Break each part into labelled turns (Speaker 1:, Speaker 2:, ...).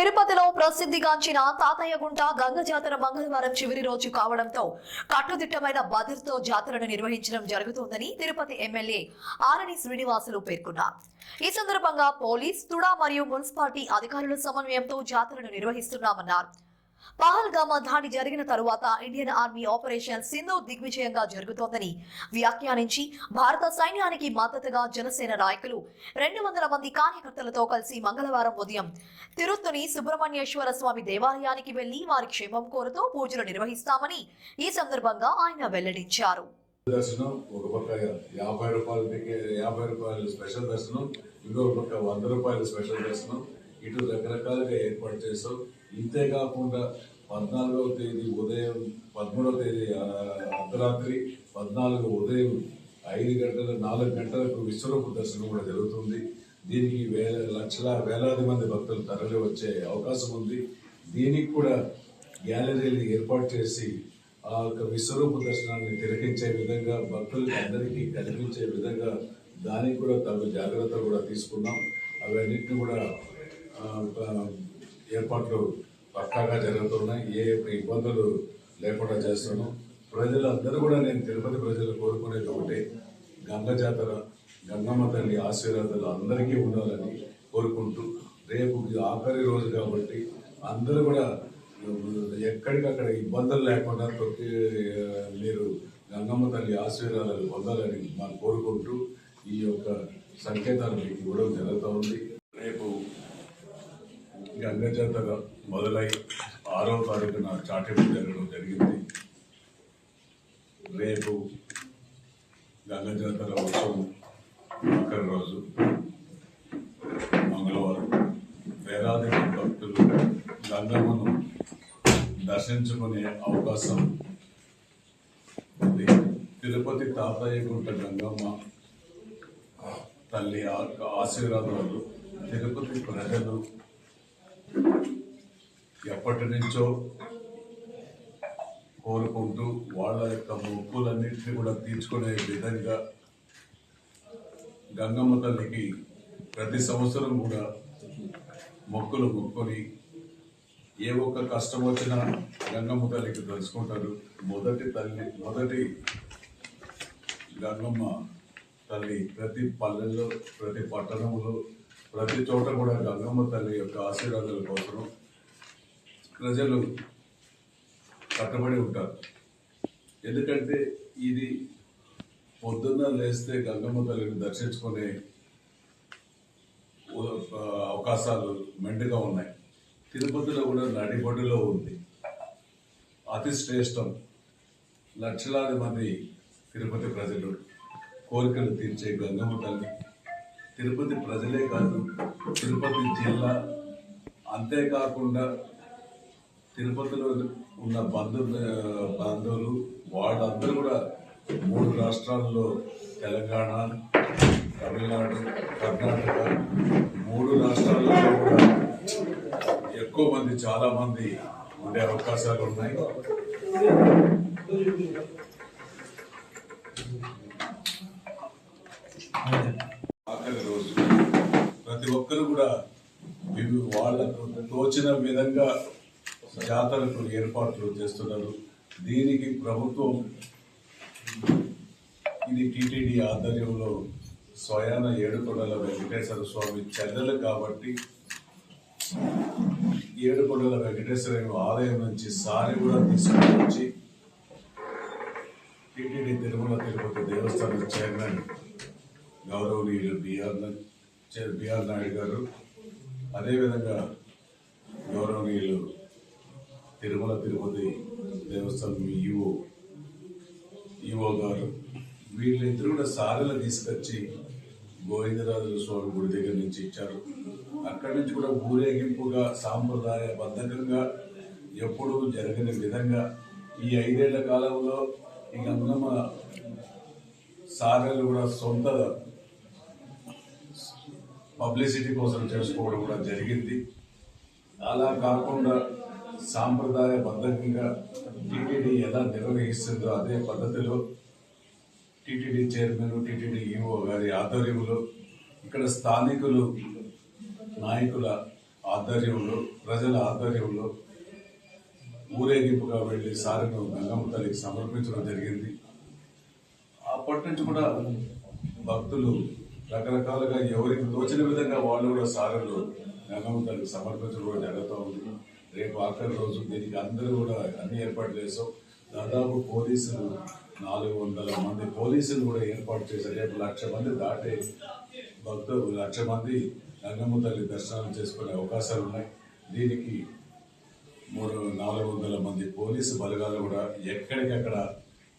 Speaker 1: తిరుపతిలో ప్రసిద్ధిగాంచిన తాతయ్యగుంట గంగ జాతర మంగళవారం చివరి రోజు కావడంతో కట్టుదిట్టమైన భద్రతతో జాతరను నిర్వహించడం జరుగుతోందని తిరుపతి ఎమ్మెల్యే ఆరణి శ్రీనివాసులు పేర్కొన్నారు. ఈ సందర్భంగా పోలీస్ తుడా మరియు మున్సిపాలిటీ అధికారుల సమన్వయంతో జాతరను నిర్వహిస్తున్నామన్నారు. పహల్గామా దాడి జరిగిన తరువాత ఇండియన్ ఆర్మీ ఆపరేషన్ సింధు దిగ్విజయంగా జరుగుతోందని వ్యాఖ్యానించి భారత సైన్యానికి మద్దతుగా జనసేన నాయకులు రెండు వందల మంది కార్యకర్తలతో కలిసి మంగళవారం ఉదయం తిరుత్తుని సుబ్రహ్మణ్యేశ్వర స్వామి దేవాలయానికి వెళ్ళి వారి క్షేమం కోరుతూ పూజలు నిర్వహిస్తామని ఈ సందర్భంగా ఆయన వెల్లడించారు.
Speaker 2: దర్శనం ఒక పక్క యాభై రూపాయలు యాభై రూపాయలు స్పెషల్ దర్శనం ఇంకో పక్క వంద రూపాయలు స్పెషల్ దర్శనం ఇటు రకరకాలుగా ఏర్పాటు చేస్తాం ఇంతేకాకుండా పద్నాలుగవ తేదీ ఉదయం పదమూడవ తేదీ అర్ధరాత్రి పద్నాలుగు ఉదయం ఐదు గంటల నాలుగు గంటలకు విశ్వరూప దర్శనం కూడా జరుగుతుంది. దీనికి వేల లక్షల వేలాది మంది భక్తులు తరలి వచ్చే అవకాశం ఉంది. దీనికి కూడా గ్యాలరీలు ఏర్పాటు చేసి ఆ యొక్క విశ్వరూప దర్శనాన్ని తిరగించే విధంగా భక్తులకి అందరికీ కనిపించే విధంగా దానికి కూడా తగు జాగ్రత్తలు కూడా తీసుకున్నాం. అవన్నింటినీ కూడా ఏర్పాట్లు పక్కాగా జరుగుతున్నాయి. ఏ యొక్క ఇబ్బందులు లేకుండా చేస్తున్నాం. ప్రజలందరూ కూడా నేను తిరుపతి ప్రజలు కోరుకునేది ఒకటే గంగ జాతర గంగమ్మ తల్లి ఆశీర్వాదాలు అందరికీ ఉండాలని కోరుకుంటూ రేపు ఆఖరి రోజు కాబట్టి అందరూ కూడా ఎక్కడికక్కడ ఇబ్బందులు లేకుండా తొక్కి మీరు గంగమ్మ తల్లి ఆశీర్వాదాలు పొందాలని మనం కోరుకుంటూ ఈ యొక్క సంకేతాలు మీకు ఇవ్వడం జరుగుతూ ఉంది. రేపు గంగ మొదలై ఆరో తారీఖున చాటింపు జరగడం జరిగింది. రేపు గంగజాతర ఉత్సవం ఆఖరి రోజు మంగళవారం. వేలాది భక్తులు గంగమ్మను దర్శించుకునే అవకాశం ఉంది. తిరుపతి తాతయ్యగుంట గంగమ్మ తల్లి ఆశీర్వాదాలు తిరుపతి ప్రజలు ఎప్పటి నుంచో కోరుకుంటూ వాళ్ళ యొక్క మొక్కులన్నింటినీ కూడా తీర్చుకునే విధంగా గంగమ్మ తల్లికి ప్రతి సంవత్సరం కూడా మొక్కులు మొక్కుని ఏ ఒక్క కష్టం వచ్చినా గంగమ్మ తల్లికి తెలుసుకుంటారు మొదటి తల్లి మొదటి గంగమ్మ తల్లి ప్రతి పల్లెల్లో ప్రతి పట్టణంలో ప్రతి చోట కూడా గంగమ్మ తల్లి యొక్క ఆశీర్వాదాల కోసం ప్రజలు కట్టబడి ఉంటారు. ఎందుకంటే ఇది పొద్దున్న లేస్తే గంగమ్మ తల్లిని దర్శించుకునే అవకాశాలు మెండుగా ఉన్నాయి. తిరుపతిలో కూడా నడిబడిలో ఉంది. అతి శ్రేష్టం. లక్షలాది మంది తిరుపతి ప్రజలు కోరికలు తీర్చే గంగమ్మ తల్లి. తిరుపతి ప్రజలే కాదు తిరుపతి జిల్లా అంతేకాకుండా తిరుపతిలో ఉన్న బంధు బంధువులు వాళ్ళందరూ కూడా మూడు రాష్ట్రాల్లో తెలంగాణ తమిళనాడు కర్ణాటక మూడు రాష్ట్రాల్లో కూడా ఎక్కువ మంది చాలా మంది ఉండే అవకాశాలు ఉన్నాయి. ఆఖరి రోజు ప్రతి ఒక్కరు కూడా వాళ్ళకు తోచిన విధంగా జాతరకు ఏర్పాట్లు చేస్తున్నారు. దీనికి ప్రభుత్వం ఇది టిటిడి ఆధ్వర్యంలో స్వయాన ఏడుకొండల వెంకటేశ్వర స్వామి చెల్లెలు కాబట్టి ఏడుకొండల వెంకటేశ్వర ఆలయం నుంచి సారి కూడా తీసుకొని వచ్చి టిటిడి తిరుమల తిరుపతి దేవస్థానం చైర్మన్ గౌరవనీయులు బిఆర్ బిఆర్ నాయుడు గారు. అదేవిధంగా గౌరవనీయులు తిరుమల తిరుపతి దేవస్థానం ఈవో ఈవో గారు. వీళ్ళిద్దరు కూడా సారెలు తీసుకొచ్చి గోవిందరాజుల స్వామి గుడి దగ్గర నుంచి ఇచ్చారు. అక్కడి నుంచి కూడా ఊరేగింపుగా సాంప్రదాయ బద్ధకంగా ఎప్పుడూ జరగని విధంగా ఈ ఐదేళ్ళ కాలంలో ఈ గంగమ్మ సారెలు కూడా సొంత పబ్లిసిటీ కోసం చేసుకోవడం కూడా జరిగింది. అలా కాకుండా సాంప్రదాయ బద్ధకంగా టీటీడీ ఎలా నిర్వహిస్తుందో అదే పద్ధతిలో టీటీడీ చైర్మన్ టీటీడీ ఈఓ గారి ఆధ్వర్యంలో ఇక్కడ స్థానికులు నాయకుల ఆధ్వర్యంలో ప్రజల ఆధ్వర్యంలో ఊరేగింపుగా వెళ్ళి సారెను గంగమ్మ తల్లికి సమర్పించడం జరిగింది. అప్పటి నుంచి కూడా భక్తులు రకరకాలుగా ఎవరికి తోచిన విధంగా వాళ్ళు కూడా సారెలు గంగమ్మ తల్లికి సమర్పించడం కూడా జరుగుతూ ఉంది. రేపు ఆఖరి రోజు దీనికి అందరూ కూడా అన్ని ఏర్పాట్లు చేసాం. దాదాపు పోలీసులు నాలుగు వందల మంది పోలీసులు కూడా ఏర్పాటు చేశారు. రేపు లక్ష మంది దాటే భక్తులు లక్ష మంది రంగమ్మ తల్లి దర్శనం చేసుకునే అవకాశాలు ఉన్నాయి. దీనికి మూడు నాలుగు వందల మంది పోలీసు బలగాలు కూడా ఎక్కడికక్కడ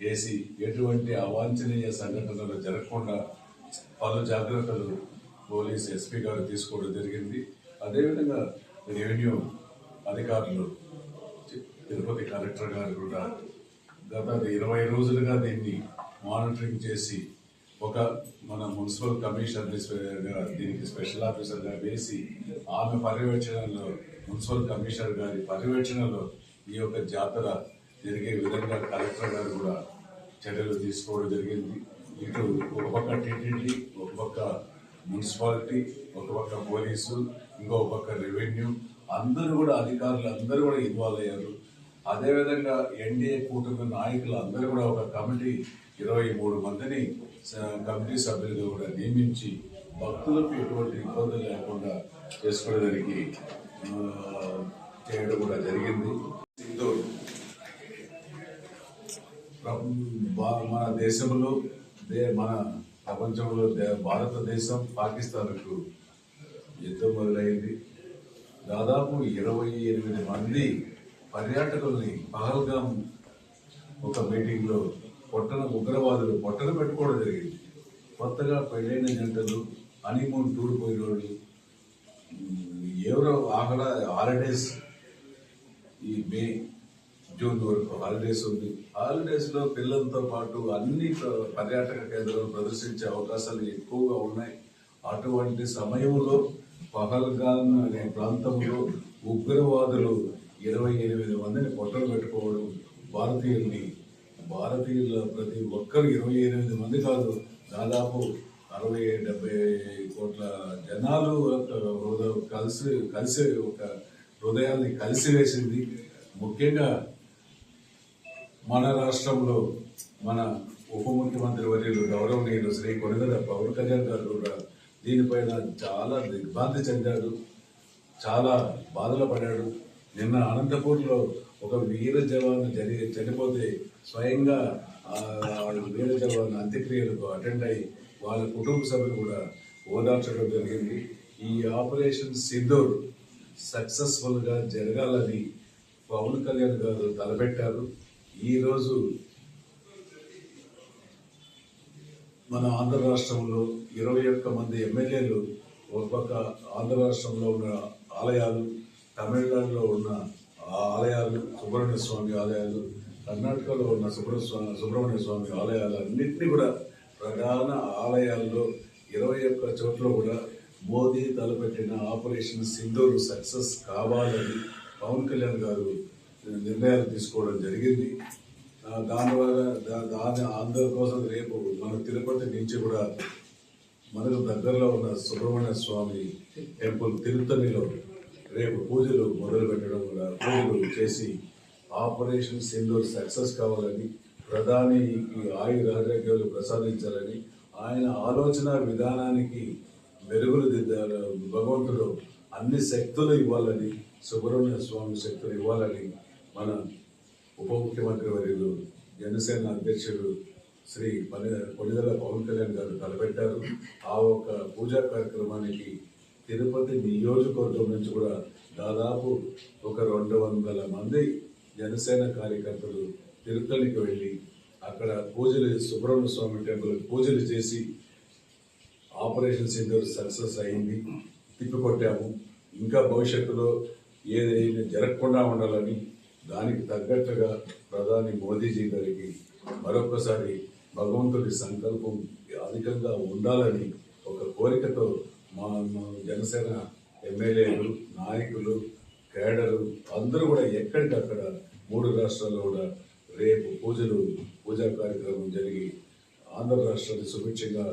Speaker 2: వేసి ఎటువంటి అవాంఛనీయ సంఘటనలు జరగకుండా పలు జాగ్రత్తలు పోలీస్ ఎస్పీ గారు తీసుకోవడం జరిగింది. అదేవిధంగా రెవెన్యూ అధికారులు తిరుపతి కలెక్టర్ గారు కూడా గత ఇరవై రోజులుగా దీన్ని మానిటరింగ్ చేసి ఒక మన మున్సిపల్ కమిషనర్ దీనికి స్పెషల్ ఆఫీసర్గా వేసి ఆమె పర్యవేక్షణలో మున్సిపల్ కమిషనర్ గారి పర్యవేక్షణలో ఈ యొక్క జాతర జరిగే విధంగా కలెక్టర్ గారు కూడా చర్యలు తీసుకోవడం జరిగింది. ఇటు ఒక పక్క టీటీడీ ఒక పక్క మున్సిపాలిటీ ఒక పక్క పోలీసు ఇంకో పక్క రెవెన్యూ అందరూ కూడా అధికారులు అందరూ కూడా ఇన్వాల్వ్ అయ్యారు. అదేవిధంగా ఎన్డీఏ కూటమి నాయకులు అందరూ కూడా ఒక కమిటీ ఇరవై మూడు మందిని కమిటీ సభ్యులుగా కూడా నియమించి భక్తులకు ఎటువంటి ఇబ్బందులు లేకుండా చేసుకోవడానికి చేయడం కూడా జరిగింది. మన దేశంలో దే మన ప్రపంచంలో దే- భారతదేశం పాకిస్తాన్కు యుద్ధం మొదలైంది. దాదాపు ఇరవై ఎనిమిది మంది పర్యాటకుల్ని పహల్గాం ఒక మీటింగ్లో పొట్టన ఉగ్రవాదులు పొట్టన పెట్టుకోవడం జరిగింది. కొత్తగా పెళ్ళైన జంటలు హనీమూన్ టూర్ పోయిన వాళ్ళు ఎవరో ఆహ్లా హాలిడేస్ ఈ మే జూన్ వరకు హాలిడేస్ ఉంది. హాలిడేస్లో పిల్లలతో పాటు అన్ని పర్యాటక కేంద్రాలు ప్రదర్శించే అవకాశాలు ఎక్కువగా ఉన్నాయి. అటువంటి సమయంలో పహల్గాన్ అనే ప్రాంతంలో ఉగ్రవాదులు ఇరవై ఎనిమిది మందిని పొట్టలు పెట్టుకోవడం భారతీయుల్ని భారతీయుల ప్రతి ఒక్కరు ఇరవై ఎనిమిది మంది కాదు దాదాపు అరవై డెబ్బై కోట్ల జనాలు కలిసి కలిసి ఒక హృదయాల్ని కలిసివేసింది. ముఖ్యంగా మన రాష్ట్రంలో మన ఉప ముఖ్యమంత్రి వర్యులు గౌరవనీయులు శ్రీ కొనగల పవన్ కళ్యాణ్ గారు కూడా దీనిపైన చాలా దిగ్భ్రాంతి చెందాడు. చాలా బాధలు పడ్డాడు. నిన్న అనంతపూర్లో ఒక వీర జవాన్ జరి చనిపోతే స్వయంగా ఆ వీర జవాన్ అంత్యక్రియలకు అటెండ్ అయి వాళ్ళ కుటుంబ సభ్యులు కూడా ఓదార్చడం జరిగింది. ఈ ఆపరేషన్ సింధూర్ సక్సెస్ఫుల్గా జరగాలని పవన్ కళ్యాణ్ గారు తలపెట్టారు. ఈరోజు రోజు మన ఆంధ్ర రాష్ట్రంలో ఇరవై ఒక్క మంది ఎమ్మెల్యేలు ఒక పక్క ఆంధ్ర రాష్ట్రంలో ఉన్న ఆలయాలు తమిళనాడులో ఉన్న ఆలయాలు సుబ్రహ్మణ్య స్వామి ఆలయాలు కర్ణాటకలో ఉన్న సుబ్రహ్మణ్య స్వామి సుబ్రహ్మణ్య స్వామి ఆలయాలు అన్నింటినీ కూడా ప్రధాన ఆలయాల్లో ఇరవై ఒక్క చోట్ల కూడా మోదీ తలపెట్టిన ఆపరేషన్ సింధూర్ సక్సెస్ కావాలని పవన్ కళ్యాణ్ గారు నిర్ణయాలు తీసుకోవడం జరిగింది. దాని వల్ల దాని అందరి కోసం రేపు మన తిరుపతి నుంచి కూడా మనకు దగ్గరలో ఉన్న సుబ్రహ్మణ్య స్వామి టెంపుల్ తిరుత్తణిలో రేపు పూజలు మొదలు పెట్టడం కూడా పూజలు చేసి ఆపరేషన్ సింధూర్ సక్సెస్ కావాలని ప్రధానికి ఆయుర ఆరోగ్యాలు ప్రసాదించాలని ఆయన ఆలోచన విధానానికి మెరుగులు దిద్దాల భగవంతుడు. అన్ని శక్తులు ఇవ్వాలని సుబ్రహ్మణ్య స్వామి శక్తులు ఇవ్వాలని మన ఉప ముఖ్యమంత్రి వర్యులు జనసేన అధ్యక్షుడు శ్రీ పని కొనిదల పవన్ కళ్యాణ్ గారు తలపెట్టారు. ఆ ఒక్క పూజా కార్యక్రమానికి తిరుపతి నియోజకవర్గం నుంచి కూడా దాదాపు ఒక రెండు వందల మంది జనసేన కార్యకర్తలు తిరుపతికి వెళ్ళి అక్కడ పూజలు సుబ్రహ్మణ్య స్వామి టెంపుల్ పూజలు చేసి ఆపరేషన్ సింధూర్ సక్సెస్ అయింది. తిప్పికొట్టాము ఇంకా భవిష్యత్తులో ఏదైనా జరగకుండా ఉండాలని దానికి తగ్గట్టుగా ప్రధాని మోదీజీ గారికి మరొకసారి భగవంతుడి సంకల్పం అధికంగా ఉండాలని ఒక కోరికతో మా జనసేన ఎమ్మెల్యేలు నాయకులు కేడరు అందరూ కూడా ఎక్కడికక్కడ మూడు రాష్ట్రాల్లో కూడా రేపు పూజలు పూజా కార్యక్రమం జరిగి ఆంధ్ర రాష్ట్రాన్ని సుభిక్షంగా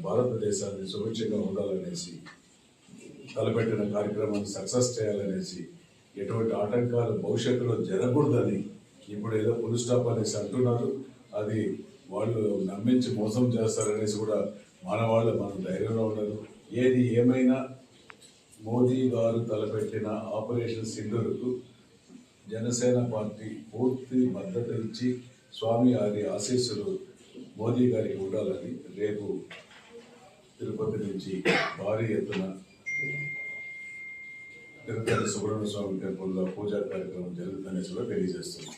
Speaker 2: భారతదేశాన్ని సుభిక్షంగా ఉండాలనేసి తలపెట్టిన కార్యక్రమాన్ని సక్సెస్ చేయాలనేసి ఎటువంటి ఆటంకాలు భవిష్యత్తులో జరగకూడదని ఇప్పుడు ఏదో పులి స్టాప్ అనేసి అంటున్నారు. అది వాళ్ళు నమ్మించి మోసం చేస్తారనేసి కూడా మన వాళ్ళు ధైర్యంలో ఉన్నారు ఏది ఏమైనా మోదీ గారు తలపెట్టిన ఆపరేషన్ సింధూర్కు జనసేన పార్టీ పూర్తి మద్దతు ఇచ్చి స్వామి వారి ఆశీస్సులు మోదీ గారికి ఉండాలని రేపు తిరుపతి నుంచి భారీ ఎత్తున తిరుపతి సుబ్రహ్మణ్య స్వామి టెంపుల్లో పూజా కార్యక్రమం జరుగుతుందని కూడా తెలియజేస్తున్నాం.